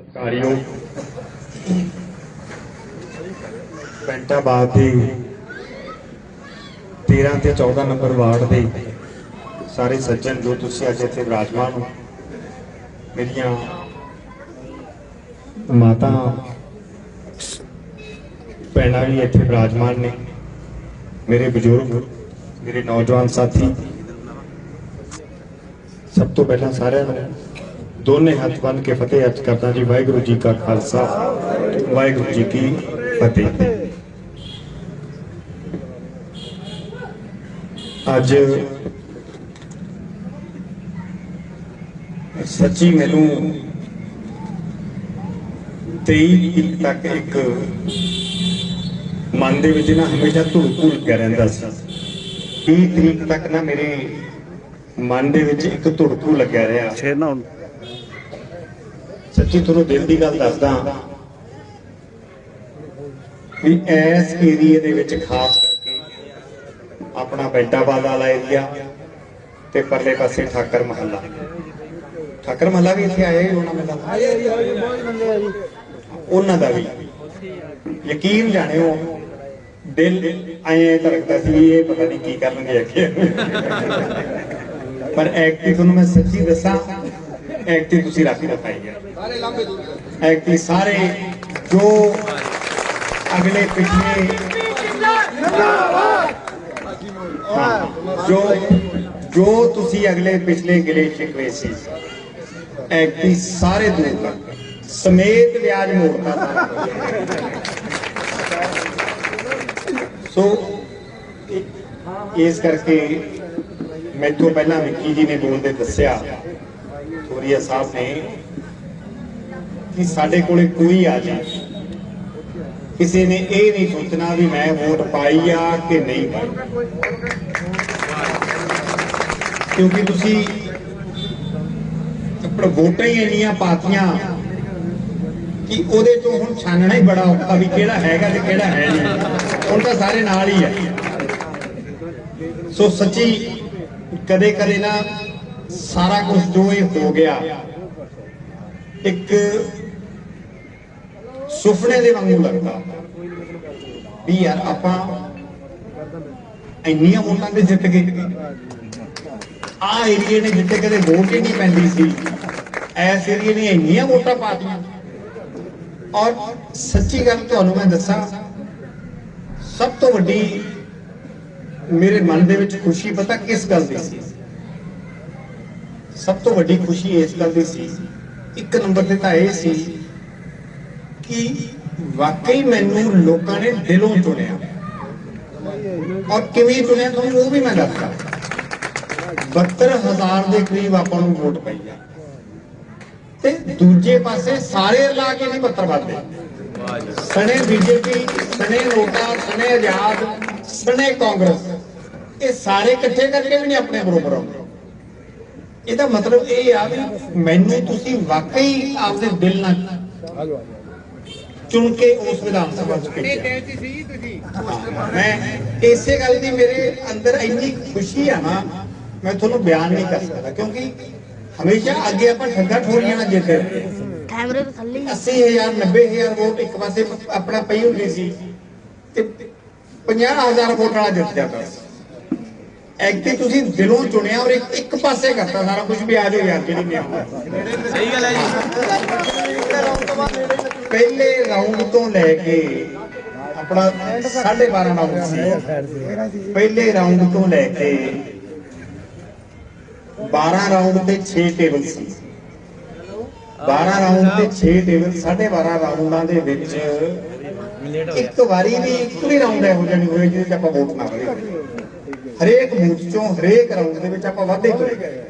ਸਤਿਕਾਰਯੋਗ ਪੈਂਟਾਬਾਦ ਦੇ 13 ਤੇ 14 ਨੰਬਰ ਵਾਰਡ ਦੇ ਸਾਰੇ ਸੱਜਣ ਜੋ ਤੁਸੀਂ ਅੱਜ ਇੱਥੇ ਵਿਰਾਜਮਾਨ ਹੋ, ਮੇਰੀਆਂ ਮਾਤਾ ਭੈਣਾਂ ਵੀ ਇੱਥੇ ਵਿਰਾਜਮਾਨ ਨੇ, ਮੇਰੇ ਬਜ਼ੁਰਗ, ਮੇਰੇ ਨੌਜਵਾਨ ਸਾਥੀ, ਸਭ ਤੋਂ ਪਹਿਲਾਂ ਸਾਰਿਆਂ ਨੂੰ ਦੋਨੇ ਹੱਥ ਬੰਨ ਕੇ ਫਤਿਹ ਅਰਜ਼ ਕਰਦਾ ਜੀ, ਵਾਹਿਗੁਰੂ ਜੀ ਕਾ ਖਾਲਸਾ, ਵਾਹਿਗੁਰੂ ਜੀ ਕੀ ਫਤਿਹ। ਅੱਜ ਸੱਚੀ ਮੈਨੂੰ 23 ਤੱਕ ਇੱਕ ਮਨ ਦੇ ਵਿੱਚ ਨਾ ਹਮੇਸ਼ਾ ਧੁਲ ਧੁਲ ਕੇ ਰਹਿੰਦਾ ਸੀ। 30 ਤਰੀਕ ਤੱਕ ਨਾ ਮੇਰੇ ਮਨ ਦੇ ਵਿੱਚ ਇੱਕ ਧੁੜਕੂ ਲੱਗਿਆ ਰਿਹਾ। ਛੇ ਨਾ ਸੱਚੀ ਤੁਹਾਨੂੰ ਦਿਲ ਦੀ ਗੱਲ ਦੱਸਦਾ ਵੀ ਇਸ ਏਰੀਏ ਦੇ ਵਿੱਚ ਖਾਸ ਕਰਕੇ ਆਪਣਾ ਬੈਂਟਾਬਾਦ ਵਾਲਾ ਏਰੀਆ ਤੇ ਪਰਲੇ ਪਾਸੇ ਠਾਕਰ ਮਹੱਲਾ। ਠਾਕਰ ਮਹੱਲਾ ਵੀ ਇੱਥੇ ਆਇਆ ਹੀ ਹੋਣਾ ਮੈਨੂੰ ਲੱਗਦਾ। ਉਹਨਾਂ ਦਾ ਵੀ। ਯਕੀਨ ਜਾਣਿਓ ਦਿਲ ਐਂ ਧੜਕਦਾ ਸੀ ਇਹ ਪਤਾ ਨਹੀਂ ਕੀ ਕਰਨਗੇ ਅੱਗੇ। ਪਰ ਐਕਟਿਵ ਤੁਹਾਨੂੰ ਮੈਂ ਸੱਚੀ ਦੱਸਾਂ ਐਕਟਿਵ ਤੁਸੀਂ ਰੱਖ ਨਾ ਪਾਈਏ ਐਕਟਿਵ ਸਾਰੇ ਜੋ ਅਗਲੇ ਪਿਛਲੇ ਹਾਂ, ਜੋ ਜੋ ਤੁਸੀਂ ਅਗਲੇ ਪਿਛਲੇ ਗਿਲੇ ਸ਼ਿਕਵੇ ਸੀ। ਐਕਟਿਵ ਸਾਰੇ ਦੂਰ ਕਰ ਸਮੇਤ ਵਿਆਜ ਮੋੜਤਾ ਸਾਰਾ ਸੋ ਇਸ ਕਰਕੇ ਮੈਥੋਂ ਪਹਿਲਾਂ ਵਿੱਕੀ ਜੀ ਨੇ ਬੋਲਦੇ ਦੱਸਿਆ ਥੋਰੀਆ ਸਾਹਿਬ ਨੇ ਕਿ ਸਾਡੇ ਕੋਲੇ ਕੋਈ ਆ ਜਾ ਕਿਸੇ ਨੇ ਇਹ ਨਹੀਂ ਸੋਚਣਾ ਵੀ ਮੈਂ ਵੋਟ ਪਾਈ ਆ ਕਿ ਨਹੀਂ ਪਾਈ। ਕਿਉਂਕਿ ਤੁਸੀਂ ਆਪਣਾ ਵੋਟਾਂ ਹੀ ਇੰਨੀਆਂ ਪਾਤੀਆਂ ਕਿ ਉਹਦੇ ਤੋਂ ਹੁਣ ਛਾਨਣਾ ਹੀ ਬੜਾ ਔਖਾ ਵੀ ਕਿਹੜਾ ਹੈਗਾ ਤੇ ਕਿਹੜਾ ਹੈ ਨਹੀਂ। ਹੁਣ ਤਾਂ ਸਾਰੇ ਨਾਲ ਹੀ ਹੈ ਸੋ ਸੱਚੀ ਕਦੇ ਕਦੇ ਨਾ ਸਾਰਾ ਕੁਝ ਜੋ ਇਹ ਹੋ ਗਿਆ, ਇੱਕ ਸੁਪਨੇ ਦੇ ਵਾਂਗੂ ਲੱਗਦਾ ਵੀ ਯਾਰ ਆਪਾਂ ਇੰਨੀਆਂ ਵੋਟਾਂ ਤੇ ਜਿੱਤ ਗਏ। ਆ ਏਰੀਏ ਨੇ ਜਿੱਤੇ ਕਦੇ ਵੋਟ ਹੀ ਨਹੀਂ ਪੈਂਦੀ ਸੀ। ਐਸ ਏਰੀਏ ਨੇ ਇੰਨੀਆਂ ਵੋਟਾਂ ਪਾਤੀਆਂ ਔਰ ਸੱਚੀ ਗੱਲ ਤੁਹਾਨੂੰ ਮੈਂ ਦੱਸਾਂ, ਸਭ ਤੋਂ ਵੱਡੀ ਮੇਰੇ ਮਨ ਦੇ ਵਿੱਚ ਖੁਸ਼ੀ ਪਤਾ ਕਿਸ ਗੱਲ ਦੀ ਸੀ? ਸਭ ਤੋਂ ਵੱਡੀ ਖੁਸ਼ੀ ਇਸ ਗੱਲ ਦੀ ਸੀ, ਇੱਕ ਨੰਬਰ ਤੇ ਤਾਂ ਇਹ ਸੀ ਕਿ ਵਾਕਈ ਮੈਨੂੰ ਲੋਕਾਂ ਨੇ ਦਿਲੋਂ ਚੁਣਿਆ। ਔਰ ਕਿਵੇਂ ਚੁਣਿਆ ਤੁਹਾਨੂੰ ਉਹ ਵੀ ਮੈਂ ਦੱਸਦਾ। 72000 ਦੇ ਕਰੀਬ ਆਪਾਂ ਨੂੰ ਵੋਟ ਪਈ ਆ ਤੇ ਦੂਜੇ ਪਾਸੇ ਸਾਰੇ ਰਲਾ ਕੇ ਨਹੀਂ ਪੱਤਰ ਵੱਧਦੇ ਸਣੇ ਬੀਜੇਪੀ, ਸਣੇ ਨੋਟਾ, ਸਣੇ ਆਜ਼ਾਦ, ਸਣੇ ਕਾਂਗਰਸ, ਇਹ ਸਾਰੇ ਇਕੱਠੇ ਕਰਕੇ ਵੀ ਨਹੀਂ ਆਪਣੇ ਬਰੋਬਰ ਆਉਂਦੇ। ਇਹਦਾ ਮਤਲਬ ਇਹ ਆ ਵੀ ਮੈਨੂੰ ਤੁਸੀਂ ਵਾਕਈ ਆਪਦੇ ਦਿਲ ਨਾਲ ਚੁਣ ਕੇ ਉਸ ਵਿਧਾਨ ਸਭਾ ਚ ਭੇਜਿਆ। ਮੈਂ ਇਸੇ ਗੱਲ ਦੀ ਮੇਰੇ ਅੰਦਰ ਇੰਨੀ ਖੁਸ਼ੀ ਆ ਨਾ ਮੈਂ ਤੁਹਾਨੂੰ ਬਿਆਨ ਨਹੀਂ ਕਰ ਸਕਦਾ ਕਿਉਂਕਿ ਹਮੇਸ਼ਾ ਅੱਗੇ ਆਪਾਂ ਠੱਗਾ ਠੋਰੀਆਂ ਨਾਲ ਜਿੱਤੇ ਕੈਮਰੇ ਤੋਂ ਥੱਲੇ ਹੀ 80000 90000 ਵੋਟ ਇੱਕ ਪਾਸੇ ਆਪਣਾ ਪਈ ਹੁੰਦੀ ਸੀ ਤੇ 50000 ਵੋਟ ਵਾਲਾ ਜਿੱਤ ਜਾਂਦਾ ਐਕਟਿਵ ਤੁਸੀਂ ਦਿਲੋਂ ਚੁਣਿਆ ਔਰ ਇੱਕ ਇੱਕ ਪਾਸੇ ਕਰਤਾ ਸਾਰਾ ਕੁਝ ਵੀ ਆ ਜਾਓ ਯਾਰ ਜਿਹੜੀ ਆਉਂਦਾ। ਸਹੀ ਗੱਲ ਹੈ ਜੀ। ਪਹਿਲੇ ਰਾਉਂਡ ਤੋਂ ਲੈ ਕੇ ਆਪਣਾ 12.5 ਰਾਉਂਡ ਸੀ। ਪਹਿਲੇ ਰਾਉਂਡ ਤੋਂ ਲੈ ਕੇ 12 ਰਾਉਂਡ ਤੇ 6 ਟੇਬਲ ਸੀ। 12 ਰਾਉਂਡ ਤੇ 6 ਟੇਬਲ 12.5 ਰਾਉਂਡਾਂ ਦੇ ਵਿੱਚ ਇੱਕ ਵਾਰੀ ਵੀ ਇੱਕ ਵੀ ਰਾਉਂਡ ਇਹੋ ਜਿਹਾ ਨਹੀਂ ਹੋਇਆ ਜਿਹਦੇ 'ਚ ਆਪਾਂ ਵੋਟ ਨਾ ਕਰੀਏ। ਹਰੇਕ ਬੂਥ ਚੋਂ ਹਰੇਕ ਰਾਉਂਡ ਦੇ ਵਿੱਚ ਆਪਾਂ ਵਾਧੇ ਤੁਰੇ ਗਏ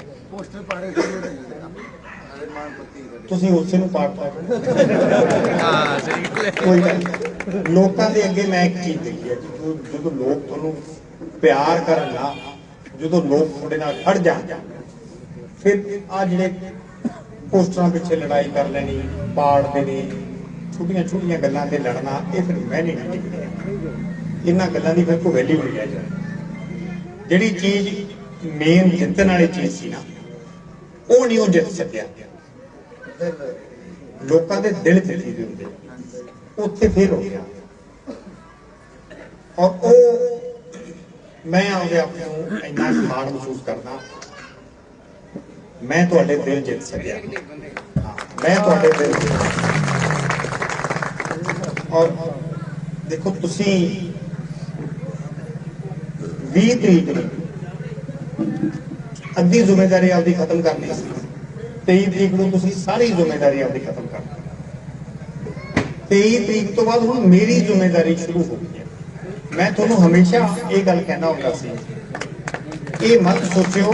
ਤੁਸੀਂ ਉਸੇ ਨੂੰ ਪਾੜ ਪਾਓ ਹਾਂ ਸਹੀ ਗੱਲ ਹੈ। ਕੋਈ ਗੱਲ ਨਹੀਂ। ਲੋਕਾਂ ਦੇ ਅੱਗੇ ਮੈਂ ਇੱਕ ਚੀਜ਼ ਦੇਖੀ ਹੈ ਜਦੋਂ ਜਦੋਂ ਲੋਕ ਤੁਹਾਨੂੰ ਪਿਆਰ ਕਰਨ ਨਾ ਜਦੋਂ ਲੋਕ ਤੁਹਾਡੇ ਨਾਲ ਖੜ ਜਾਣ ਫਿਰ ਆ ਜਿਹੜੇ ਪੋਸਟਰਾਂ ਪਿੱਛੇ ਲੜਾਈ ਕਰ ਲੈਣੀ ਪਾੜਦੇ ਨੇ ਛੋਟੀਆਂ ਛੋਟੀਆਂ ਗੱਲਾਂ ਤੇ ਲੜਨਾ ਇਹ ਫਿਰ ਮੈਂ ਨਹੀਂ ਇਹਨਾਂ ਗੱਲਾਂ ਦੀ ਫਿਰ ਕੋਈ ਵੈਲਿਊ ਨਹੀਂ ਜਾਂਦੀ ਜਿਹੜੀ ਚੀਜ਼ ਮੇਨ ਜਿੱਤਣ ਵਾਲੀ ਚੀਜ਼ ਸੀ ਨਾ, ਉਹ ਨਹੀਂ ਉਹ ਜਿੱਤ ਸਕਿਆ। ਲੋਕਾਂ ਦੇ ਦਿਲ ਜਿੱਤੀ ਦੇ ਹੁੰਦੇ ਉੱਥੇ ਫੇਰ ਹੋ ਗਿਆ। ਔਰ ਉਹ ਮੈਂ ਆਪਦੇ ਆਪ ਨੂੰ ਇੰਨਾ ਸਮਾਨ ਮਹਿਸੂਸ ਕਰਦਾ, ਮੈਂ ਤੁਹਾਡੇ ਦਿਲ ਜਿੱਤ ਸਕਿਆ। ਮੈਂ ਤੁਹਾਡੇ ਦਿਲ ਔਰ ਦੇਖੋ, ਤੁਸੀਂ 20 ਤਰੀਕ ਨੂੰ ਅੱਧੀ ਜ਼ਿੰਮੇਵਾਰੀ ਆਪਦੀ ਖਤਮ ਕਰਨੀ ਸੀ 23 ਤਰੀਕ ਨੂੰ ਤੁਸੀਂ ਸਾਰੀ ਜ਼ਿੰਮੇਵਾਰੀ ਆਪਦੀ ਖਤਮ ਕਰਨੀ 23 ਤਰੀਕ ਤੋਂ ਬਾਅਦ ਹੁਣ ਮੇਰੀ ਜ਼ਿੰਮੇਵਾਰੀ ਸ਼ੁਰੂ ਹੋ ਗਈ ਮੈਂ ਤੁਹਾਨੂੰ ਹਮੇਸ਼ਾ ਇਹ ਗੱਲ ਕਹਿਣਾ ਹੁੰਦਾ ਸੀ। ਇਹ ਮਤ ਸੋਚਿਓ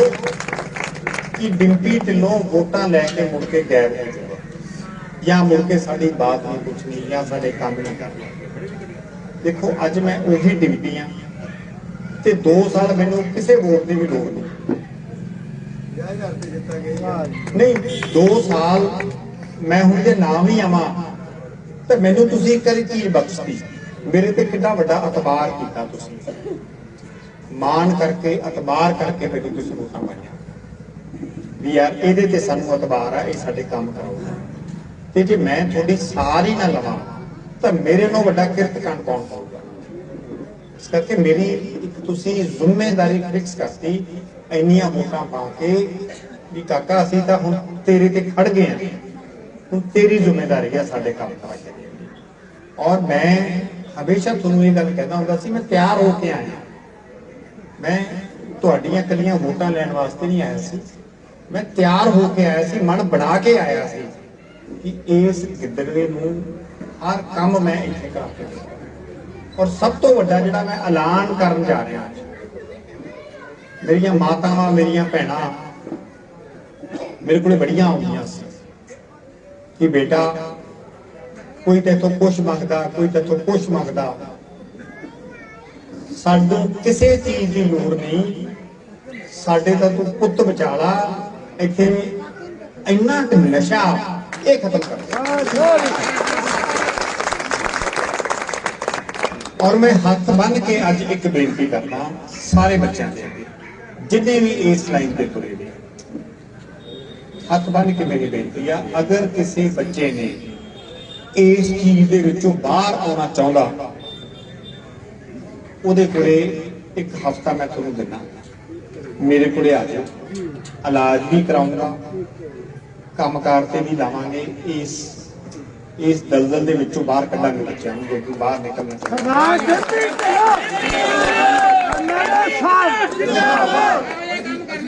ਕਿ ਡਿੰਪੀ ਢਿੱਲੋਂ ਵੋਟਾਂ ਲੈ ਕੇ ਮੁੜ ਕੇ ਗਾਇਬ ਹੋ ਜਾਊਗਾ ਜਾਂ ਮੁੜ ਕੇ ਸਾਡੀ ਬਾਤ ਨਹੀਂ ਪੁੱਛਣੀ ਜਾਂ ਸਾਡੇ ਕੰਮ ਨਹੀਂ ਕਰਨਾ। ਦੇਖੋ, ਅੱਜ ਮੈਂ ਉਹੀ ਡਿੰਪੀ ਆ ਤੇ 2 ਸਾਲ ਮੈਨੂੰ ਕਿਸੇ ਵੋਟ ਦੀ ਵੀ ਲੋੜ ਨਹੀਂ। ਨਹੀਂ 2 ਸਾਲ ਮੈਂ ਹੁਣ ਜੇ ਨਾਮ ਹੀ ਆਵਾਂ, ਤੇ ਮੈਨੂੰ ਤੁਸੀਂ ਇੱਕ ਵਾਰੀ ਚੀਜ਼ ਬਖਸ਼ਤੀ ਮੇਰੇ ਤੇ ਕਿੰਨਾ ਵੱਡਾ ਅਤਬਾਰ ਕੀਤਾ ਤੁਸੀਂ। ਮਾਣ ਕਰਕੇ ਅਤਬਾਰ ਕਰਕੇ ਮੈਨੂੰ ਤੁਸੀਂ ਵੋਟਾਂ ਪਾਈਆਂ। ਵੀ ਯਾਰ, ਇਹਦੇ ਤੇ ਸਾਨੂੰ ਅਤਬਾਰ ਆ, ਇਹ ਸਾਡੇ ਕੰਮ ਕਰਾਉਗਾ ਤੇ ਜੇ ਮੈਂ ਤੁਹਾਡੀ ਸਾਰੀ ਨਾ ਲਵਾਂ, ਤਾਂ ਮੇਰੇ ਨੂੰ ਵੱਡਾ ਕਿਰਤ ਕਿਰਤਕਾਨ ਕੌਣ ਹੋਊਗਾ ਇਸ ਕਰਕੇ ਮੇਰੀ ਤੁਸੀਂ ਜ਼ਿੰਮੇਵਾਰੀ ਫਿਕਸ ਕਰਤੀ, ਇੰਨੀਆਂ ਵੋਟਾਂ ਪਾ ਕੇ ਵੀ ਕਾਕਾ, ਅਸੀਂ ਤਾਂ ਹੁਣ ਤੇਰੇ ਤੇ ਖੜ ਗਏ ਆ ਹੁਣ ਤੇਰੀ ਜ਼ਿੰਮੇਵਾਰੀ ਹੈ ਸਾਡੇ ਕੰਮ ਕਰਾ ਕੇ ਔਰ ਮੈਂ ਹਮੇਸ਼ਾ ਤੁਹਾਨੂੰ ਇਹ ਗੱਲ ਕਹਿੰਦਾ ਹੁੰਦਾ ਸੀ, ਮੈਂ ਤਿਆਰ ਹੋ ਕੇ ਆਇਆ। ਮੈਂ ਤੁਹਾਡੀਆਂ ਕੱਲੀਆਂ ਵੋਟਾਂ ਲੈਣ ਵਾਸਤੇ ਨਹੀਂ ਆਇਆ ਸੀ। ਮੈਂ ਤਿਆਰ ਹੋ ਕੇ ਆਇਆ ਸੀ, ਮਨ ਬਣਾ ਕੇ ਆਇਆ ਸੀ ਕਿ ਇਸ ਗਿੱਦੜਵੇ ਨੂੰ ਹਰ ਕੰਮ ਮੈਂ ਇੱਥੇ ਕਰਾ ਕੇ ਔਰ ਸਭ ਤੋਂ ਵੱਡਾ ਜਿਹੜਾ ਮੈਂ ਐਲਾਨ ਕਰਨ ਜਾ ਰਿਹਾ ਮੇਰੀਆਂ ਮਾਤਾਵਾਂ, ਮੇਰੀਆਂ ਭੈਣਾਂ ਮੇਰੇ ਕੋਲੇ ਬੜੀਆਂ ਆਉਂਦੀਆਂ ਸੀ ਕਿ ਬੇਟਾ, ਕੋਈ ਤੇਥੋਂ ਕੁਛ ਮੰਗਦਾ, ਕੋਈ ਤੇਥੋਂ ਕੁਛ ਮੰਗਦਾ। ਸਾਨੂੰ ਕਿਸੇ ਚੀਜ਼ ਦੀ ਲੋੜ ਨਹੀਂ। ਸਾਡੇ ਤਾਂ ਤੂੰ ਪੁੱਤ ਬਚਾ ਇੱਥੇ ਇੰਨਾ ਕੁ ਨਸ਼ਾ ਇਹ ਖਤਮ ਕਰ ਔਰ ਮੈਂ ਹੱਥ ਬੰਨ ਕੇ ਅੱਜ ਇੱਕ ਬੇਨਤੀ ਕਰਦਾ ਸਾਰੇ ਬੱਚਿਆਂ ਦੇ ਅੱਗੇ, ਜਿੰਨੇ ਵੀ ਇਸ ਲਾਈਨ ਤੇ ਤੁਰੇ ਨੇ, ਹੱਥ ਬੰਨ ਕੇ ਮੇਰੀ ਬੇਨਤੀ ਆ, ਅਗਰ ਕਿਸੇ ਬੱਚੇ ਨੇ ਇਸ ਚੀਜ਼ ਦੇ ਵਿੱਚੋਂ ਬਾਹਰ ਆਉਣਾ ਚਾਹੁੰਦਾ, ਉਹਦੇ ਕੋਲੇ ਇੱਕ ਹਫਤਾ ਮੈਂ ਤੁਹਾਨੂੰ ਦਿੰਦਾ। ਮੇਰੇ ਕੋਲੇ ਆ ਜਾ ਇਲਾਜ ਵੀ ਕਰਾਉਂਗਾ, ਕੰਮਕਾਰ ਤੇ ਵੀ ਲਾਵਾਂਗੇ, ਇਸ ਇਸ ਦਲਦਲ ਦੇ ਵਿੱਚੋਂ ਬਾਹਰ ਕੱਢਾਂਗੇ ਬੱਚਿਆਂ ਨੂੰ ਜੋ ਕਿ ਬਾਹਰ ਨਿਕਲਣਾ ਚਾਹੁੰਦੇ।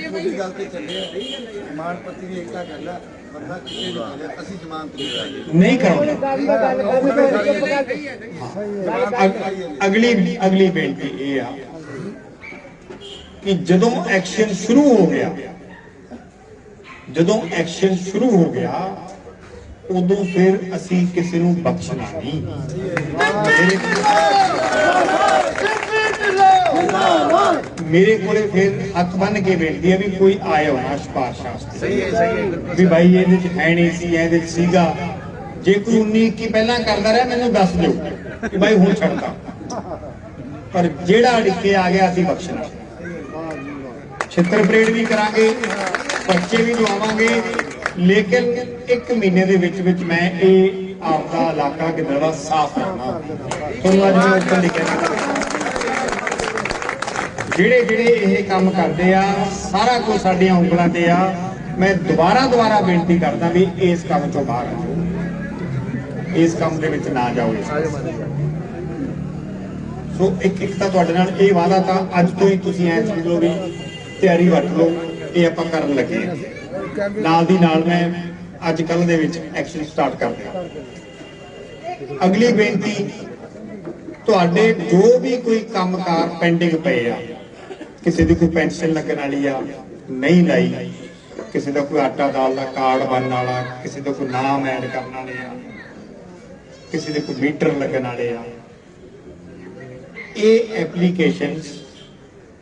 ਉਹਦੀ ਗੱਲ ਤੇ ਚੱਲੇ ਮਾਨਪਤੀ ਦੀ ਏਕਤਾ ਗੱਲ ਆ ਬੰਦਾ ਕਿਤੇ ਵੀ ਚੱਲੇ ਅਸੀਂ ਜ਼ਮਾਨਤ ਨਹੀਂ ਕਰਾਂਗੇ। ਨਹੀਂ ਅਗਲੀ ਅਗਲੀ ਬੇਨਤੀ ਇਹ ਆ ਕਿ ਜਦੋਂ ਐਕਸ਼ਨ ਸ਼ੁਰੂ ਹੋ ਗਿਆ ਜਦੋਂ ਐਕਸ਼ਨ ਸ਼ੁਰੂ ਹੋ ਗਿਆ ਉਦੋਂ ਫਿਰ ਅਸੀਂ ਕਿਸੇ ਨੂੰ ਬਖਸ਼ਣਾ ਨਹੀਂ। ਮੇਰੇ- ਕੋਲੇ ਫਿਰ ਹੱਥ ਬੰਨ ਕੇ ਬੇਨਤੀ ਹੈ ਵੀ ਕੋਈ ਆਏ ਹੋਣਾ ਸਿਫਾਰਿਸ਼ ਵਾਸਤੇ ਸਹੀ ਹੈ ਸਹੀ ਹੈ ਵੀ ਭਾਈ ਇਹਦੇ ਚ ਹੈ ਨਹੀਂ ਸੀ ਇਹਦੇ ਚ ਸੀਗਾ। ਜੇ ਕੋਈ 19 ਕੀ ਪਹਿਲਾਂ ਕਰਦਾ ਰਿਹਾ ਮੈਨੂੰ ਦੱਸ ਦਿਓ ਕਿ ਭਾਈ ਹੁਣ ਛੱਡਦਾ। ਪਰ ਜਿਹੜਾ ਅੜਿੱਕੇ ਆ ਗਿਆ ਅਸੀਂ ਬਖਸ਼ਣਾ। ਛਿੱਤਰ ਪਰੇਡ ਵੀ ਕਰਾਂਗੇ ਬੱਚੇ ਵੀ ਲਵਾਵਾਂਗੇ ਲੇਕਿਨ ਇੱਕ ਮਹੀਨੇ ਦੇ ਵਿੱਚ ਵਿੱਚ ਮੈਂ ਇਹ ਆਪਦਾ ਇਲਾਕਾ ਗਿੱਦੜਵਾ ਸਾਫ਼ ਕਰਨਾ। ਤੁਹਾਨੂੰ ਅੱਜ ਮੈਂ ਉੱਪਰ ਲਿਖਿਆ ਜਿਹੜੇ ਜਿਹੜੇ ਇਹ ਕੰਮ ਕਰਦੇ ਆ, ਸਾਰਾ ਕੁਝ ਸਾਡੀਆਂ ਉਂਗਲਾਂ ਤੇ ਆ, ਮੈਂ ਦੁਬਾਰਾ ਦੁਬਾਰਾ ਬੇਨਤੀ ਕਰਦਾ ਵੀ ਇਸ ਕੰਮ ਤੋਂ ਬਾਹਰ ਆਓ ਇਸ ਕੰਮ ਦੇ ਵਿੱਚ ਨਾ ਜਾਓ ਸੋ ਇੱਕ ਇੱਕ ਤਾਂ ਤੁਹਾਡੇ ਨਾਲ ਇਹ ਵਾਅਦਾ ਤਾਂ ਅੱਜ ਤੋਂ ਹੀ ਤੁਸੀਂ ਐ ਸਮਝ ਲਓ ਵੀ ਤਿਆਰੀ ਵਰਤ ਲਓ, ਇਹ ਆਪਾਂ ਕਰਨ ਲੱਗੇ ਆ। ਨਾਲ ਦੀ ਨਾਲ ਮੈਂ ਅੱਜ ਕੱਲ ਦੇ ਵਿੱਚ ਐਕਸ਼ਨ ਸਟਾਰਟ ਕਰ ਦਿਆਂ ਅਗਲੀ ਬੇਨਤੀ, ਤੁਹਾਡੇ ਜੋ ਵੀ ਕੋਈ ਕੰਮਕਾਰ ਪੈਂਡਿੰਗ ਪਏ ਆ, ਕਿਸੇ ਦੀ ਕੋਈ ਪੈਨਸ਼ਨ ਲੱਗਣ ਵਾਲੀ ਆ, ਨਹੀਂ ਲਾਈ, ਕਿਸੇ ਦਾ ਕੋਈ ਆਟਾ ਦਾਲ ਦਾ ਕਾਰਡ ਬਣਨ ਵਾਲਾ, ਕਿਸੇ ਦਾ ਕੋਈ ਨਾਮ ਐਡ ਕਰਨ ਵਾਲੇ ਆ, ਕਿਸੇ ਦੇ ਕੋਈ ਮੀਟਰ ਲੱਗਣ ਵਾਲੇ ਆ, ਇਹ ਐਪਲੀਕੇਸ਼ਨਸ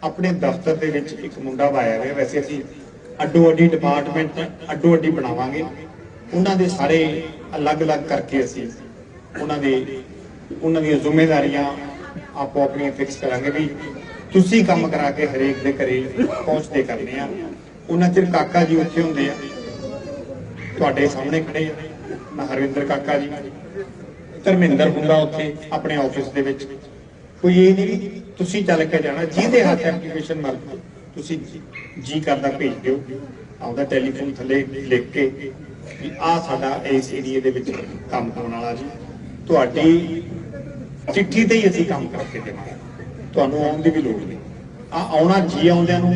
ਆਪਣੇ ਦਫ਼ਤਰ ਦੇ ਵਿੱਚ ਇੱਕ ਮੁੰਡਾ ਪਾਇਆ ਹੋਇਆ, ਵੈਸੇ ਅਸੀਂ ਅੱਡੋ ਅੱਡੀ ਡਿਪਾਰਟਮੈਂਟ ਅੱਡੋ ਅੱਡੀ ਬਣਾਵਾਂਗੇ। ਉਹਨਾਂ ਦੇ ਸਾਰੇ ਅਲੱਗ-ਅਲੱਗ ਕਰਕੇ ਅਸੀਂ ਉਹਨਾਂ ਦੇ, ਉਹਨਾਂ ਦੀਆਂ ਜ਼ਿੰਮੇਵਾਰੀਆਂ ਆਪੋ ਆਪਣੀਆਂ ਫਿਕਸ ਕਰਾਂਗੇ ਵੀ ਤੁਸੀਂ ਕੰਮ ਕਰਾ ਕੇ ਹਰੇਕ ਦੇ ਘਰੇ ਪਹੁੰਚਦੇ ਕਰਨੇ ਆ। ਉਹਨਾਂ ਚਿਰ ਕਾਕਾ ਜੀ ਉੱਥੇ ਹੁੰਦੇ ਆ। ਤੁਹਾਡੇ ਸਾਹਮਣੇ ਖੜੇ ਆ। ਮੈਂ ਹਰਵਿੰਦਰ ਕਾਕਾ ਜੀ, ਧਰਮਿੰਦਰ ਹੁੰਦਾ ਉੱਥੇ ਆਪਣੇ ਆਫਿਸ ਦੇ ਵਿੱਚ। ਕੋਈ ਇਹ ਨਹੀਂ ਤੁਸੀਂ ਚੱਲ ਕੇ ਜਾਣਾ, ਜਿਹਦੇ ਹੱਥ ਐਪਲੀਕੇਸ਼ਨ ਮਰ ਤੁਸੀਂ ਜੀ- ਕਰਦਾ ਭੇਜ ਦਿਓ। ਆਉਂਦਾ ਟੈਲੀਫੋਨ ਥੱਲੇ ਲਿਖ ਕੇ ਵੀ ਆ ਸਾਡਾ ਇਸ ਏਰੀਏ ਦੇ ਵਿੱਚ ਕੰਮ ਕਰਨ ਵਾਲਾ ਜੀ। ਤੁਹਾਡੀ ਚਿੱਠੀ ਤੇ ਹੀ ਅਸੀਂ ਕੰਮ ਕਰਕੇ ਦੇਵਾਂਗੇ। ਤੁਹਾਨੂੰ ਆਉਣ ਦੀ ਵੀ ਲੋੜ ਨਹੀਂ। ਆ ਆਉਣਾ ਜੀ ਆਉਂਦਿਆਂ ਨੂੰ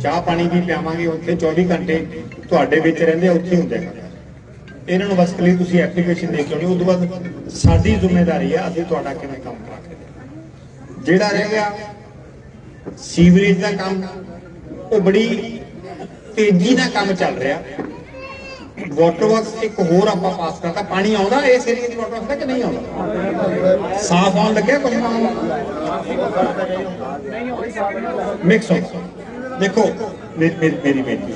ਚਾਹ ਪਾਣੀ ਵੀ ਪਿਆਵਾਂਗੇ ਉੱਥੇ 24 ਘੰਟੇ ਤੁਹਾਡੇ ਵਿੱਚ ਰਹਿੰਦੇ ਆ, ਉੱਥੇ ਹੁੰਦੇ ਆ। ਇਹਨਾਂ ਨੂੰ ਬਸ ਕਲੀ ਤੁਸੀਂ ਐਪਲੀਕੇਸ਼ਨ ਦੇ ਕੇ ਆਉਣੀ ਉਸ ਤੋਂ ਬਾਅਦ ਸਾਡੀ ਜ਼ਿੰਮੇਵਾਰੀ ਹੈ ਅਸੀਂ ਤੁਹਾਡਾ ਕਿਵੇਂ ਕੰਮ ਕਰਾ ਕੇ ਜਿਹੜਾ ਰਹਿ ਗਿਆ ਸੀਵਰੇਜ ਦਾ ਕੰਮ ਉਹ ਬੜੀ ਤੇਜ਼ੀ ਨਾਲ ਕੰਮ ਚੱਲ ਰਿਹਾ। ਵਾਟਰ ਵਰਕਸ ਇੱਕ ਹੋਰ ਆਪਾਂ ਪਾਸ ਕਰਤਾ। ਪਾਣੀ ਆਉਂਦਾ ਇਸ ਏਰੀਏ ਦੀ ਵਾਟਰ ਵਰਕਸ ਦਾ ਕਿ ਨਹੀਂ ਆਉਂਦਾ? ਸਾਫ਼ ਆਉਣ ਲੱਗਿਆ ਕੁਝ ਨਾ? ਮਿਕਸ ਹੋ ਦੇਖੋ ਮੇਰੀ ਬੇਨਤੀ।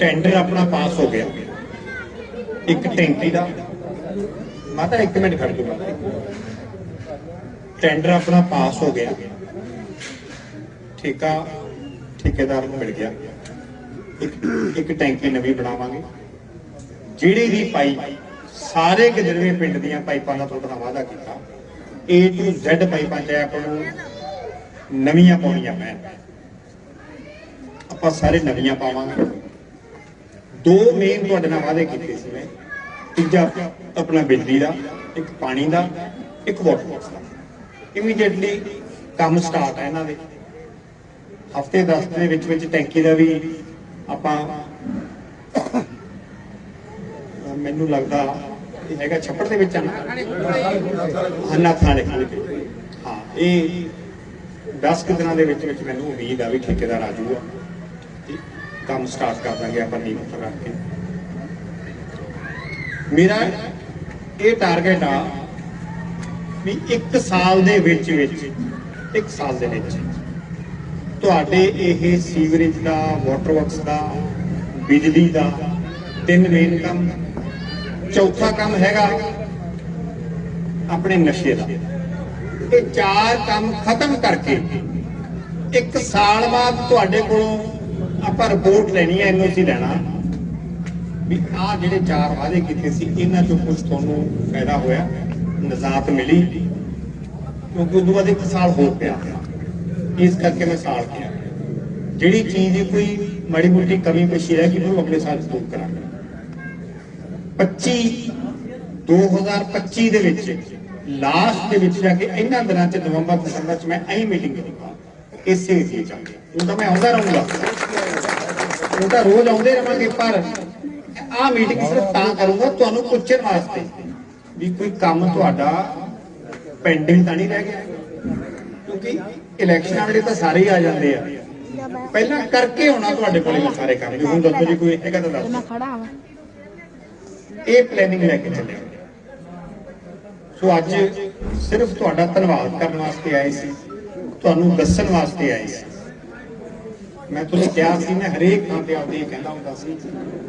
ਟੈਂਡਰ ਆਪਣਾ ਪਾਸ ਹੋ ਗਿਆ। ਇੱਕ ਟੈਂਕੀ ਦਾ। ਮਾਤਾ ਇੱਕ ਮਿੰਟ ਖੜ ਜਾਓ ਟੈਂਡਰ ਆਪਣਾ ਪਾਸ ਹੋ ਗਿਆ। ਠੇਕਾ ਠੇਕੇਦਾਰ ਨੂੰ ਮਿਲ ਗਿਆ। ਇੱਕ ਇੱਕ ਟੈਂਕੀ ਨਵੀਂ ਬਣਾਵਾਂਗੇ। ਜਿਹੜੀ ਵੀ ਪਾਈਪ ਸਾਰੇ ਗਿੱਦੜਵੇ ਪਿੰਡ ਦੀਆਂ ਪਾਈਪਾਂ ਦਾ ਤੁਹਾਡਾ ਵਾਅਦਾ ਕੀਤਾ। A to Z ਪਾਈਪਾਂ ਚ ਆਪਾਂ ਨੂੰ ਨਵੀਆਂ ਪਾਉਣੀਆਂ ਪੈਣ। ਆਪਾਂ ਸਾਰੇ ਨਵੀਆਂ ਪਾਵਾਂਗੇ। ਦੋ ਮੇਨ ਤੁਹਾਡੇ ਨਾਲ ਵਾਅਦੇ ਕੀਤੇ ਸੀ ਮੈਂ। ਤੀਜਾ ਆਪਣਾ ਬਿਜਲੀ ਦਾ, ਇੱਕ ਪਾਣੀ ਦਾ, ਇੱਕ ਵਾਟਰ ਬਾਕਸ ਦਾ। ਇਮੀਡੀਏਟਲੀ ਕੰਮ ਸਟਾਰਟ ਹੈ ਇਹਨਾਂ ਦੇ। ਹਫ਼ਤੇ 10 ਦੇ ਵਿੱਚ ਵਿੱਚ ਟੈਂਕੀ ਦਾ ਵੀ ਆਪਾਂ ਮੈਨੂੰ ਲੱਗਦਾ ਇਹ ਹੈਗਾ ਛੱਪੜ ਦੇ ਵਿੱਚ ਆ ਨਾ ਹੰਨਾ, ਥਾਣੇ। ਹਾਂ, ਇਹ 10 ਕੁ ਦਿਨਾਂ ਦੇ ਵਿੱਚ ਵਿੱਚ ਮੈਨੂੰ ਉਮੀਦ ਆ ਵੀ ਠੇਕੇਦਾਰ ਆ ਜਾਊਗਾ। ਕੰਮ ਸਟਾਰਟ ਕਰ ਦਾਂਗੇ ਆਪਾਂ ਨੀਂਹ ਪੱਥਰ ਰੱਖ ਕੇ। ਮੇਰਾ ਇਹ ਟਾਰਗੇਟ ਆ ਵੀ 1 ਸਾਲ ਦੇ ਵਿੱਚ ਵਿੱਚ 1 ਸਾਲ ਦੇ ਵਿੱਚ। ਤੁਹਾਡੇ ਇਹ ਸੀਵਰੇਜ ਦਾ ਵਾਟਰ ਵਰਕਸ ਦਾ, ਬਿਜਲੀ ਦਾ ਤਿੰਨ ਮੇਨ ਕੰਮ, ਚੌਥਾ ਕੰਮ ਹੈਗਾ ਆਪਣੇ ਨਸ਼ੇ ਦਾ। ਇਹ ਚਾਰ ਕੰਮ ਖਤਮ ਕਰਕੇ ਇੱਕ ਸਾਲ ਬਾਅਦ ਤੁਹਾਡੇ ਕੋਲੋਂ ਆਪਾਂ ਰਿਪੋਰਟ ਲੈਣੀ ਹੈ ਐਨਓਸੀ ਲੈਣਾ। ਵੀ ਆਹ ਜਿਹੜੇ ਚਾਰ ਵਾਅਦੇ ਕੀਤੇ ਸੀ, ਇਹਨਾਂ ਚੋਂ ਕੁਝ ਤੁਹਾਨੂੰ ਫਾਇਦਾ ਹੋਇਆ, ਨਜ਼ਾਤ ਮਿਲੀ, ਕਿਉਂਕਿ ਉਦੋਂ ਬਾਅਦ ਇੱਕ ਸਾਲ ਹੋਰ ਪਿਆ। ਇਸ ਕਰਕੇ ਮੈਂ ਸਾਲ ਕਿਹਾ ਜਿਹੜੀ ਚੀਜ਼ ਦੀ ਕੋਈ ਮਾੜੀ ਮੋਟੀ ਕਮੀ ਪੇਸ਼ੀ ਰਹਿ ਗਈ, ਉਹ ਅਗਲੇ ਸਾਲ ਦੂਰ ਕਰਾਂਗੇ। 25 2025 ਦੇ ਵਿੱਚ ਲਾਸਟ ਦੇ ਵਿੱਚ ਜਾ ਕੇ ਇਹਨਾਂ ਦਿਨਾਂ ਚ ਨਵੰਬਰ, ਦਸੰਬਰ ਚ ਮੈਂ ਐਂ ਮੀਟਿੰਗ ਕਰੂੰਗਾ ਇਸੇ ਏਰੀਏ ਚ ਉਹ ਤਾਂ ਮੈਂ ਆਉਂਦਾ ਰਹੂੰਗਾ। ਉਹ ਤਾਂ ਰੋਜ਼ ਆਉਂਦੇ ਰਵਾਂਗੇ, ਪਰ ਆਹ ਮੀਟਿੰਗ ਸਿਰਫ ਤਾਂ ਕਰੂੰਗਾ ਤੁਹਾਨੂੰ ਪੁੱਛਣ ਵਾਸਤੇ ਵੀ ਕੋਈ ਕੰਮ ਤੁਹਾਡਾ ਪੈਂਡਿੰਗ ਤਾਂ ਨਹੀਂ ਰਹਿ ਗਿਆ। ਕਿਉਂਕਿ ਇਲੈਕਸ਼ਨਾਂ ਵੇਲੇ ਤਾਂ ਸਾਰੇ ਹੀ ਆ ਜਾਂਦੇ ਆ। ਪਹਿਲਾਂ ਕਰਕੇ ਆਉਣਾ ਤੁਹਾਡੇ ਕੋਲੇ ਮੈਂ ਸਾਰੇ ਕੰਮ। ਵੀ ਹੁਣ ਦੱਸੋ ਜੀ ਕੋਈ ਹੈਗਾ ਤਾਂ ਮੈਂ ਦੱਸੋ ਖੜਾ ਹਾਂ। ਇਹ ਪਲੈਨਿੰਗ ਲੈ ਕੇ ਚੱਲੇ। ਸੋ ਅੱਜ ਸਿਰਫ ਤੁਹਾਡਾ ਧੰਨਵਾਦ ਕਰਨ ਵਾਸਤੇ ਆਏ ਸੀ। ਤੁਹਾਨੂੰ ਦੱਸਣ ਵਾਸਤੇ ਆਏ ਸੀ। ਮੈਂ ਤੁਹਾਨੂੰ ਕਿਹਾ ਸੀ ਮੈਂ ਹਰੇਕ ਥਾਂ ਤੇ ਆਪਦੇ ਕਹਿੰਦਾ ਹੁੰਦਾ ਸੀ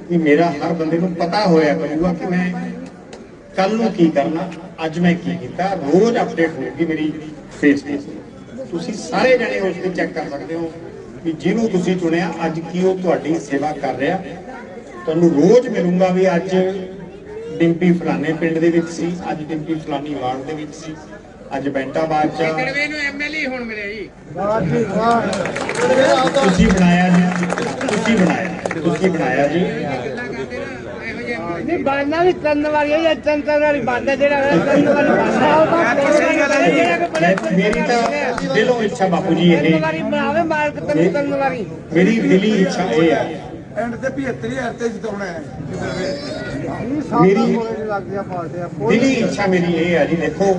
ਕਿ ਮੇਰਾ ਹਰ ਬੰਦੇ ਨੂੰ ਪਤਾ ਹੋਇਆ ਕਰੂਗਾ ਕਿ ਮੈਂ ਕੱਲ ਨੂੰ ਕੀ ਕਰਨਾ ਅੱਜ ਮੈਂ ਕੀ ਕੀਤਾ ਰੋਜ਼ ਅਪਡੇਟ ਹੋਊਗੀ ਮੇਰੀ ਫੇਸਬੁੱਕ ਤੁਸੀਂ ਸਾਰੇ ਜਣੇ ਉਸ ਤੇ ਚੈੱਕ ਕਰ ਸਕਦੇ ਹੋ ਕਿ ਜਿਹਨੂੰ ਤੁਸੀਂ ਚੁਣਿਆ ਅੱਜ ਕੀ ਉਹ ਤੁਹਾਡੀ ਸੇਵਾ ਕਰ ਰਿਹਾ। ਤੁਹਾਨੂੰ ਰੋਜ਼ ਮਿਲੂੰਗਾ ਵੀ ਅੱਜ ਡਿੰਪੀ ਫਲਾਣੇ ਪਿੰਡ ਦੇ ਵਿੱਚ ਸੀ ਅੱਜ ਡਿੰਪੀ ਫਲਾਣੀ ਵਾਰਡ ਦੇ ਵਿੱਚ ਸੀ ਅੱਜ ਬੈਂਟਾਬਾਦ ਚ ਕੜਵੇ ਨੂੰ ਐਮਐਲਏ ਹੁਣ ਮਿਲਿਆ ਜੀ। ਤੁਸੀਂ ਬਣਾਇਆ ਜੀ ਤੁਸੀਂ ਬਣਾਇਆ ਤੁਸੀਂ ਬਣਾਇਆ ਜੀ। ਨਹੀਂ ਬਾਨਾ ਵੀ ਤਿੰਨ ਵਾਰੀ ਇਹ ਤਿੰਨ ਤਿੰਨ ਵਾਰੀ ਬਾਨਾ ਜਿਹੜਾ ਹੈ ਤਿੰਨ ਵਾਰੀ ਬਾਨਾ ਸਹੀ ਗੱਲ ਹੈ ਜੀ। ਮੇਰੀ ਤਾਂ ਦਿਲੋਂ ਇੱਛਾ ਬਾਪੂ ਜੀ ਤਿੰਨ ਇਹ ਵਾਰੀ ਬਣਾਵੇ ਮਾਲਕ ਤੈਨੂੰ ਤਿੰਨ ਵਾਰੀ। ਮੇਰੀ ਦਿਲੀ ਇੱਛਾ ਇਹ ਆ ਐਂਡ ਤੇ 75000 ਤੇ ਜਿਤਾਉਣਾ ਹੈ। ਮੇਰੀ ਦਿਲੀ ਇੱਛਾ ਮੇਰੀ ਇਹ ਆ ਜੀ ਦੇਖੋ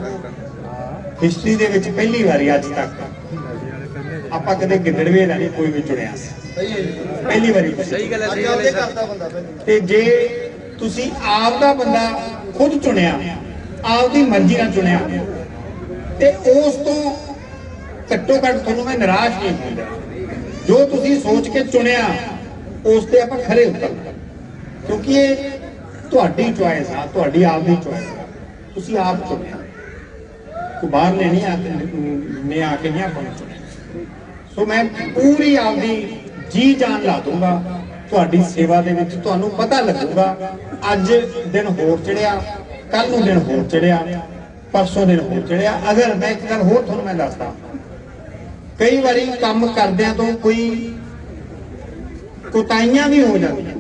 ਹਿਸਟਰੀ ਦੇ ਵਿੱਚ ਪਹਿਲੀ ਵਾਰੀ ਅੱਜ ਤੱਕ ਆਪਾਂ ਕਦੇ ਗਿੱਦੜਵੇ ਦਾ ਨਹੀਂ ਕੋਈ ਵੀ ਚੁਣਿਆ ਸੀ। ਸਹੀ ਹੈ ਜੀ। ਸਹੀ ਪਹਿਲੀ ਵਾਰੀ। ਗੱਲ ਹੈ ਸਹੀ ਗੱਲ ਹੈ ਪਹਿਲਾਂ ਤੇ ਜੇ ਤੁਸੀਂ ਆਪ ਦਾ ਬੰਦਾ ਖੁਦ ਚੁਣਿਆ, ਆਪ ਦੀ ਮਰਜ਼ੀ ਨਾਲ ਚੁਣਿਆ। ਤੇ ਉਸ ਤੋਂ ਘੱਟੋ ਘੱਟ ਤੁਹਾਨੂੰ ਮੈਂ ਨਿਰਾਸ਼ ਨਹੀਂ ਹੁੰਦਾ। ਜੋ ਤੁਸੀਂ ਸੋਚ ਕੇ ਚੁਣਿਆ, ਉਸ ਤੇ ਆਪਾਂ ਖਰੇ ਉਤਰਨਾ ਕਿਉਂਕਿ ਇਹ ਤੁਹਾਡੀ ਚੁਆਇਸ ਆ, ਤੁਹਾਡੀ ਆਪ ਦੀ ਚੁਆਇਸ ਤੁਸੀਂ ਆਪ ਚੁਣਿਆ। ਕੋ ਬਾਹਰ ਨੇ ਆ ਨੇ ਆ ਕੇ ਨਹੀਂ ਆਪਾਂ ਨੂੰ ਚੁਣਿਆ। ਸੋ ਮੈਂ ਪੂਰੀ ਆਪਦੀ ਜੀ ਜਾਨ ਲਾ ਦੂੰਗਾ ਤੁਹਾਡੀ ਸੇਵਾ ਦੇ ਵਿੱਚ ਤੁਹਾਨੂੰ ਪਤਾ ਲੱਗੂਗਾ, ਅੱਜ ਦਿਨ ਹੋਰ ਚੜਿਆ ਕੱਲ ਨੂੰ ਦਿਨ ਹੋਰ ਚੜਿਆ, ਪਰਸੋਂ ਦਿਨ ਹੋਰ ਚੜਿਆ। ਅਗਰ ਮੈਂ ਇੱਕ ਗੱਲ ਹੋਰ ਤੁਹਾਨੂੰ ਮੈਂ ਦੱਸਦਾ, ਕਈ ਵਾਰੀ ਕੰਮ ਕਰਦਿਆਂ ਤੋਂ ਕੋਈ ਕੁਤਾਈਆਂ ਵੀ ਹੋ ਜਾਂਦੀਆਂ।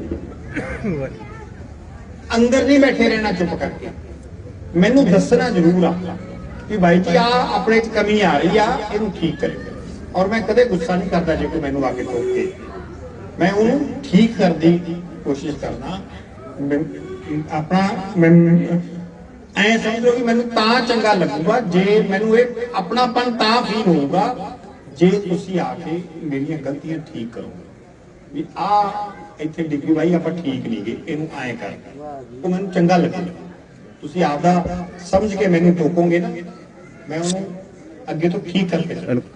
ਅੰਦਰ ਨਹੀਂ ਬੈਠੇ ਰਹਿਣਾ ਚੁੱਪ ਕਰਕੇ। ਮੈਨੂੰ ਦੱਸਣਾ ਜ਼ਰੂਰ ਆ ਕਿ ਭਾਈ ਜੀ ਆ ਆਪਣੇ ਚ ਕਮੀ ਆ ਰਹੀ ਆ, ਇਹਨੂੰ ਠੀਕ ਕਰਿਓ। ਔਰ ਮੈਂ ਕਦੇ ਗੁੱਸਾ ਨਹੀਂ ਕਰਦਾ ਜੇ ਕੋਈ ਮੈਨੂੰ ਆ ਕੇ ਟੋਕ ਕੇ। ਮੈਂ ਉਹਨੂੰ ਠੀਕ ਕਰਨ ਦੀ ਕੋਸ਼ਿਸ਼ ਕਰਦਾ। ਆਪਣਾ ਐ ਸਮਝੋ ਕਿ ਮੈਨੂੰ ਤਾਂ ਚੰਗਾ ਲੱਗੂਗਾ, ਜੇ ਮੈਨੂੰ ਇਹ ਆਪਣਾਪਨ ਤਾਂ ਫੀਲ ਹੋਊਗਾ, ਜੇ ਤੁਸੀਂ ਆ ਕੇ ਮੇਰੀਆਂ ਗਲਤੀਆਂ ਠੀਕ ਕਰੋਗੇ। ਵੀ ਆ, ਇੱਥੇ ਡਿਗਰੀ ਵਾਈ ਆਪਾਂ ਠੀਕ ਨਹੀਂ ਗਏ, ਇਹਨੂੰ ਐ ਕਰ। ਉਹ ਮੈਨੂੰ ਚੰਗਾ ਲੱਗੇਗਾ। ਤੁਸੀਂ ਆਪਦਾ ਸਮਝ ਕੇ ਮੈਨੂੰ ਟੋਕੋਗੇ ਨਾ, ਮੈਂ ਉਹਨੂੰ ਅੱਗੇ ਤੋਂ ਠੀਕ ਕਰਕੇ ਚੱਲਾਂਗਾ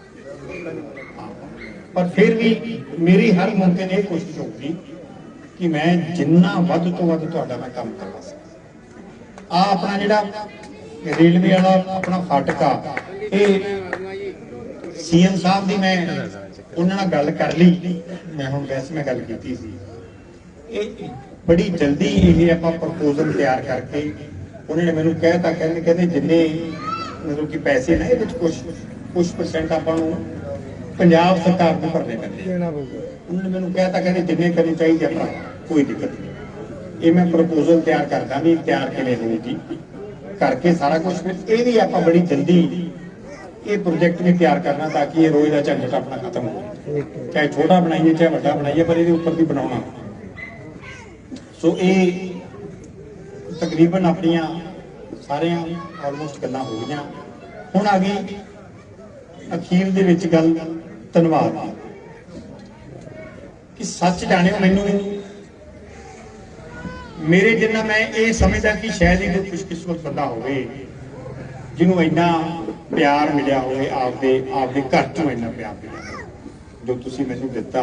ਪਰ ਫਿਰ ਵੀ ਮੇਰੀ ਹਰ ਮੁਮਕਿਨ ਇਹ ਕੋਸ਼ਿਸ਼ ਹੋਊਗੀ ਕਿ ਮੈਂ ਜਿੰਨਾ ਵੱਧ ਤੋਂ ਵੱਧ ਤੁਹਾਡਾ ਮੈਂ ਕੰਮ ਕਰਵਾ ਸਕਾਂ। ਆ ਆਪਣਾ ਜਿਹੜਾ ਰੇਲਵੇ ਵਾਲਾ ਆਪਣਾ ਫਾਟਕ ਆ ਇਹ ਸੀਐਮ ਸਾਹਿਬ ਦੀ ਮੈਂ ਉਹਨਾਂ ਨਾਲ ਗੱਲ ਕਰ ਲਈ। ਮੈਂ ਹੁਣ ਵੈਸੇ ਮੈਂ ਗੱਲ ਕੀਤੀ ਸੀ। ਇਹ ਬੜੀ ਜਲਦੀ ਇਹ ਆਪਾਂ ਪ੍ਰਪੋਜ਼ਲ ਤਿਆਰ ਕਰਕੇ ਉਹਨਾਂ ਨੇ ਮੈਨੂੰ ਕਹਿਤਾ, ਕਹਿੰਦੇ ਕਹਿੰਦੇ ਜਿੰਨੇ ਮਤਲਬ ਕਿ ਪੈਸੇ ਨੇ ਇਹਦੇ ਵਿੱਚ ਕੁਝ ਕੁਝ ਪਰਸੈਂਟ ਆਪਾਂ ਨੂੰ ਪੰਜਾਬ ਸਰਕਾਰ ਨੂੰ ਭਰਨੇ ਪੈਂਦੇ ਉਹਨਾਂ ਨੇ ਮੈਨੂੰ ਕਹਿਤਾ ਕਹਿੰਦੇ ਜਿੰਨੇ ਕਰਨੀ ਚਾਹੀਦੀ ਆਪਣਾ ਕੋਈ ਦਿੱਕਤ ਨਹੀਂ। ਇਹ ਮੈਂ ਪ੍ਰਪੋਜ਼ਲ ਤਿਆਰ ਕਰਦਾ ਵੀ ਤਿਆਰ ਕਿਵੇਂ ਹੋਊਗੀ ਕਰਕੇ ਸਾਰਾ ਕੁਝ ਫਿਰ ਇਹ ਵੀ ਆਪਾਂ ਬੜੀ ਜਲਦੀ ਇਹ ਪ੍ਰੋਜੈਕਟ ਵੀ ਤਿਆਰ ਕਰਨਾ ਤਾਂ ਕਿ ਇਹ ਰੋਜ਼ ਦਾ ਝੰਡਟ ਆਪਣਾ ਖਤਮ ਹੋ। ਜਾਵੇ ਚਾਹੇ ਛੋਟਾ ਬਣਾਈਏ ਚਾਹੇ ਵੱਡਾ ਬਣਾਈਏ ਪਰ ਇਹਦੇ ਉੱਪਰ ਦੀ ਬਣਾਉਣਾ। ਸੋ ਇਹ ਤਕਰੀਬਨ ਆਪਣੀਆਂ ਸਾਰੀਆਂ ਆਲਮੋਸਟ ਗੱਲਾਂ ਹੋ ਗਈਆਂ। ਹੁਣ ਆ ਗਈ ਅਖੀਰ ਦੇ ਵਿੱਚ ਗੱਲ। ਧੰਨਵਾਦ। ਕਿ ਸੱਚ ਜਾਣਿਓ ਮੈਨੂੰ ਮੇਰੇ ਜਿੰਨਾ ਮੈਂ ਇਹ ਸਮਝਦਾ ਕਿ ਸ਼ਾਇਦ ਹੀ ਕੋਈ ਖੁਸ਼ਕਿਸਮਤ ਬੰਦਾ ਹੋਵੇ, ਜਿਹਨੂੰ ਇੰਨਾ ਪਿਆਰ ਮਿਲਿਆ ਹੋਵੇ, ਆਪਦੇ ਆਪਦੇ ਘਰ ਤੋਂ ਇੰਨਾ ਪਿਆਰ ਮਿਲਿਆ ਜੋ ਤੁਸੀਂ ਮੈਨੂੰ ਦਿੱਤਾ,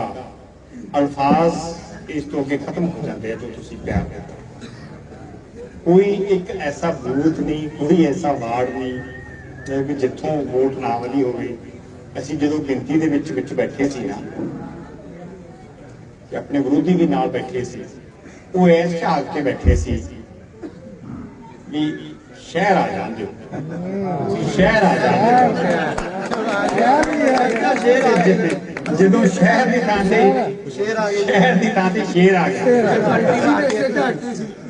ਅਲਫਾਜ਼ ਇਸ ਤੋਂ ਅੱਗੇ ਖਤਮ ਹੋ ਜਾਂਦੇ ਆ ਜੋ ਤੁਸੀਂ ਪਿਆਰ ਦਿੱਤਾ। ਕੋਈ ਇੱਕ ਐਸਾ ਬੂਥ ਨਹੀਂ, ਕੋਈ ਐਸਾ ਵਾਰਡ ਨਹੀਂ ਜਿੱਥੋਂ ਵੋਟ ਨਾ ਵਧੀ ਹੋਵੇ। ਅਸੀਂ ਜਦੋਂ ਗਿਣਤੀ ਦੇ ਵਿੱਚ ਵਿੱਚ ਬੈਠੇ ਸੀ ਨਾ ਕਿ ਆਪਣੇ ਵਿਰੋਧੀ ਵੀ ਨਾਲ ਬੈਠੇ ਸੀ, ਉਹ ਐਸ ਝਾਕ ਕੇ ਬੈਠੇ ਸੀ ਵੀ ਸ਼ਹਿਰ ਆ ਜਾਂਦੇ ਸ਼ਹਿਰ ਆ ਜਾਂਦੇ ਜਦੋਂ ਸ਼ਹਿਰ ਦੀ ਥਾਂ ਤੇ ਸ਼ੇਰ ਆ ਗਏ ਸ਼ਹਿਰ ਦੀ ਥਾਂ ਤੇ ਸ਼ੇਰ ਆ ਗਿਆ।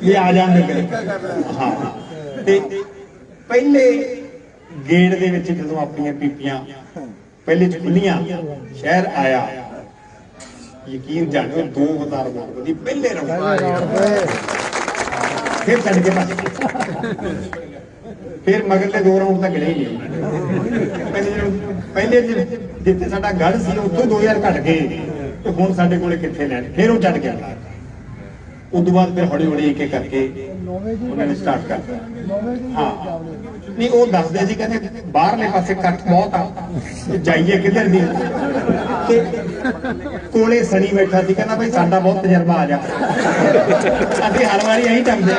ਇਹ ਆ ਜਾਂਦੇ ਕਰੇ ਹਾਂ। ਤੇ ਪਹਿਲੇ ਗੇੜ ਦੇ ਵਿੱਚ ਜਦੋਂ ਆਪਣੀਆਂ ਪੀਪੀਆਂ ਪਹਿਲੇ ਚ ਸ਼ਹਿਰ ਆਇਆ। ਯਕੀਨ ਜਾਣੋ 2000 ਵੋਟ ਦੀ ਪਹਿਲੇ ਰਾਉਂਡ ਫਿਰ ਛੱਡ ਕੇ ਭੱਜ ਫਿਰ ਮਗਰਲੇ ਦੋ ਰਾਉਂਡ ਤੱਕ ਗਏ ਹੀ ਨਹੀਂ। ਪਹਿਲੇ ਜਿੱਥੇ ਸਾਡਾ ਗੜ ਸੀ, ਉੱਥੋਂ 2000 ਘਟ ਗਏ। ਤੇ ਹੁਣ ਸਾਡੇ ਕੋਲੇ ਕਿੱਥੇ ਲੈਣ? ਫਿਰ ਉਹ ਛੱਡ ਗਿਆ। ਉਸ ਤੋਂ ਬਾਅਦ ਫਿਰ ਹੌਲੀ ਹੌਲੀ ਇੱਕ ਇੱਕ ਕਰਕੇ ਉਹਨਾਂ ਨੇ ਸਟਾਰਟ ਕਰਤਾ। ਹਾਂ। ਨਹੀਂ ਉਹ ਦੱਸਦੇ ਸੀ ਕਹਿੰਦੇ ਬਾਹਰਲੇ ਪਾਸੇ ਕੱਟ ਬਹੁਤ ਆ ਤੇ ਜਾਈਏ ਕਿੱਧਰ ਦੀ? ਤੇ ਕੋਲੇ ਸਣੀ ਬੈਠਾ ਸੀ ਕਹਿੰਦਾ ਭਾਈ ਸਾਡਾ ਬਹੁਤ ਤਜਰਬਾ ਆ ਜਾ। ਅਸੀਂ ਹਰ ਵਾਰੀ ਇਹੀ ਟੰਗਦੇ ਆ।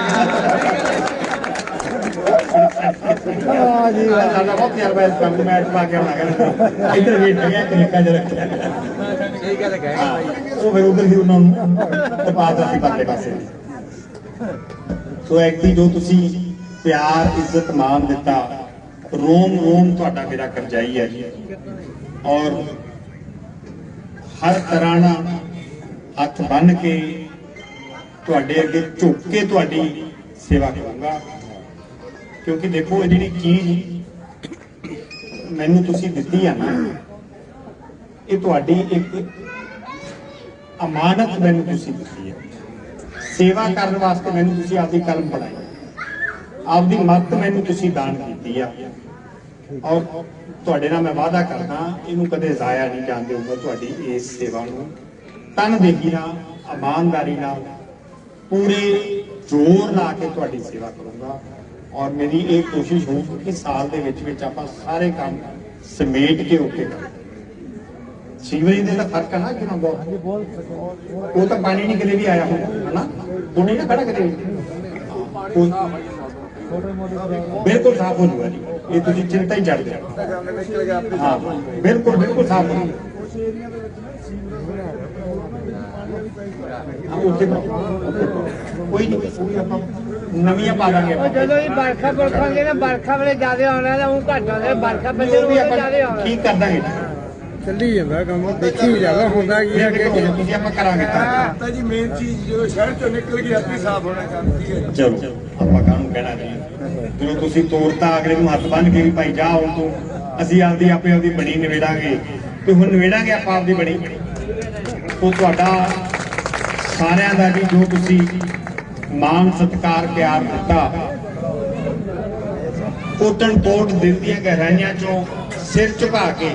ਜੀ ਸਾਡਾ ਬਹੁਤ ਤਜਰਬਾ ਇਸ ਕੰਮ ਮੈਚ ਪਾ ਕੇ ਆਉਣਾ ਕਹਿੰਦਾ ਇੱਧਰ ਵੇਟ ਗਿਆ ਕਿ ਨਿੱਕਾ ਜਿਹਾ ਰੱਖਿਆ। ਸਹੀ ਗੱਲ ਹਾਂ, ਉਹ ਫਿਰ ਉਧਰ ਹੀ ਉਹਨਾਂ ਨੂੰ ਤਪਾਦਾ ਸੀ ਪਰਲੇ ਪਾਸੇ। ਸੋ ਐਕਟੀ ਜੋ ਤੁਸੀਂ ਪਿਆਰ, ਇੱਜ਼ਤ ਮਾਣ ਦਿੱਤਾ। ਰੋਮ ਰੋਮ ਤੁਹਾਡਾ ਮੇਰਾ ਕਰਜਾਈ ਹੈ ਜੀ। ਔਰ ਹਰ ਤਰ੍ਹਾਂ ਨਾਲ ਹੱਥ ਬੰਨ ਕੇ ਤੁਹਾਡੇ ਅੱਗੇ ਝੁੱਕ ਕੇ ਤੁਹਾਡੀ ਸੇਵਾ ਕਰਾਂਗਾ। ਕਿਉਂਕਿ ਦੇਖੋ, ਇਹ ਜਿਹੜੀ ਚੀਜ਼ ਮੈਨੂੰ ਤੁਸੀਂ ਦਿੱਤੀ ਆ ਨਾ, ਇਹ ਤੁਹਾਡੀ ਇੱਕ ਅਮਾਨਤ ਮੈਨੂੰ ਤੁਸੀਂ ਦਿੱਤੀ ਹੈ ਸੇਵਾ ਕਰਨ ਵਾਸਤੇ ਮੈਨੂੰ ਤੁਸੀਂ ਆਪਦੀ ਕਲਮ ਪੜਾਈ ਆਪਦੀ ਮੱਤ ਮੈਨੂੰ ਤੁਸੀਂ ਦਾਨ ਕੀਤੀ ਆ। ਔਰ ਤੁਹਾਡੇ ਨਾਲ ਮੈਂ ਵਾਅਦਾ ਕਰਦਾ ਇਹਨੂੰ ਕਦੇ ਜ਼ਾਇਆ ਨਹੀਂ ਜਾਣ ਦੇਊਗਾ ਤੁਹਾਡੀ ਇਸ ਸੇਵਾ ਨੂੰ। ਤਨਦੇਹੀ ਨਾਲ ਇਮਾਨਦਾਰੀ ਨਾਲ ਪੂਰੇ ਜ਼ੋਰ ਲਾ ਕੇ ਤੁਹਾਡੀ ਸੇਵਾ ਕਰੂੰਗਾ। ਔਰ ਮੇਰੀ ਇਹ ਕੋਸ਼ਿਸ਼ ਹੋਊਗੀ ਕਿ ਸਾਲ ਦੇ ਵਿੱਚ ਵਿੱਚ ਆਪਾਂ ਸਾਰੇ ਕੰਮ ਸਮੇਟ ਕੇ ਓਕੇ ਕਰਾਂਗੇ ਸੀਵਰੇਜ ਦੇ ਤਾਂ ਫ਼ਰਕ ਹੈ ਨਾ ਕਿੰਨਾ ਬਹੁਤ। ਉਹ ਤਾਂ ਪਾਣੀ ਨਹੀਂ ਕਦੇ ਵੀ ਆਇਆ ਹੁਣ ਹਨਾ? ਉਹ ਨਹੀਂ ਨਾ ਖੜਾ ਕਦੇ ਵੀ। ਉਹ- ਬਿਲਕੁਲ ਸਾਫ਼ ਹੋ ਜੂਗਾ ਜੀ ਇਹ ਤੁਸੀਂ ਚਿੰਤਾ ਹੀ ਛੱਡ ਦਿਓ ਸਾਹਮਣੇ ਨਿਕਲ ਗਿਆ ਆਪਣੇ ਹਾਂ ਬਿਲਕੁਲ ਬਿਲਕੁਲ ਸਾਫ਼ ਹੋ ਜੂਗਾ ਹਾਂ, ਉੱਥੇ ਪਾਓ, ਉੱਥੇ ਪਾਓ। ਕੋਈ ਨਹੀਂ ਕੋਈ ਆਪਾਂ ਨਵੀਆਂ ਪਾ ਦਾਂਗੇ ਉਹ ਆਪਾਂ ਜਦੋਂ ਹੀ ਬਰਖਾ ਬਰਖਾਂਗੇ ਨਾ ਬਰਖਾ ਵੇਲੇ ਜ਼ਿਆਦਾ ਆਉਣਾ ਤਾਂ ਉਹ ਘੱਟ ਆਉਂਦਾ ਬਰਖਾ ਪੈਂਦੇ ਉਹ ਨੂੰ ਵੀ ਜ਼ਿਆਦਾ ਆਪਾਂ ਆਉਣਾ ਠੀਕ ਕਰ ਦਾਂਗੇ ਚੱਲੀ ਜਾਂਦਾ ਕੰਮ ਦੇਖੀ ਜਾਵਾ ਹੁੰਦਾ ਕੀ ਅੱਗੇ ਅੱਗੇ ਤੁਸੀਂ ਆਪਾਂ ਕਰਾਂਗੇ ਤਾਂ। ਤਾਂ ਜੀ ਮੇਨ ਚੀਜ਼ ਜਦੋਂ ਸ਼ਹਿਰ ਚੋਂ ਨਿਕਲ ਗਈ ਆਪੇ ਸਾਫ਼ ਹੋਣਾ ਕੰਮ ਕੀ ਹੈ ਚਲੋ ਆਪਾਂ ਕਾਹਨੂੰ ਕਹਿਣਾ ਜੀ? ਜਦੋਂ ਤੁਸੀਂ ਤੋਰਤਾ ਅਗਲੇ ਨੂੰ ਹੱਥ ਬੰਨ ਕੇ ਵੀ ਭਾਈ ਜਾ ਹੁਣ ਤੂੰ ਅਸੀਂ ਆਪਦੀ ਆਪੇ ਆਪਦੀ ਬਣੀ ਨਿਬੇੜਾਂਗੇ। ਤੇ ਹੁਣ ਨਿਬੇੜਾਂਗੇ ਆਪਾਂ ਆਪਦੀ ਬਣੀ। ਉਹ ਤੁਹਾਡਾ ਸਾਰਿਆਂ ਦਾ ਵੀ ਜੋ ਤੁਸੀਂ ਮਾਨ ਸਤਿਕਾਰ ਪਿਆਰ ਦਿੱਤਾ ਕੋਟਨ ਕੋਟ ਦਿਲ ਦੀਆਂ ਗਹਿਰਾਈਆਂ ਚੋਂ ਸਿਰ ਝੁਕਾ ਕੇ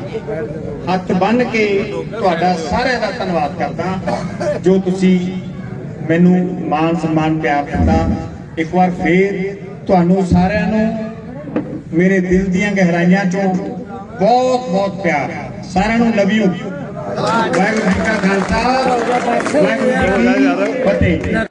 ਹੱਥ ਬੰਨ ਕੇ ਤੁਹਾਡਾ ਸਾਰਿਆਂ ਦਾ ਧੰਨਵਾਦ ਕਰਦਾ ਜੋ ਤੁਸੀਂ ਮੈਨੂੰ ਮਾਨ ਸਨਮਾਨ ਪਿਆਰ ਦਿੱਤਾ ਇੱਕ ਵਾਰ ਫੇਰ ਤੁਹਾਨੂੰ ਸਾਰਿਆਂ ਨੂੰ ਮੇਰੇ ਦਿਲ ਦੀਆਂ ਗਹਿਰਾਈਆਂ ਚੋਂ ਬਹੁਤ ਬਹੁਤ ਪਿਆਰ। ਸਾਰਿਆਂ ਨੂੰ ਲਵ ਯੂ ਵਾਹਿਗੁਰੂ ਜੀ ਕਾ ਖਾਲਸਾ ਵਾਹਿਗੁਰੂ ਜੀ ਕੀ ਫਤਿਹ।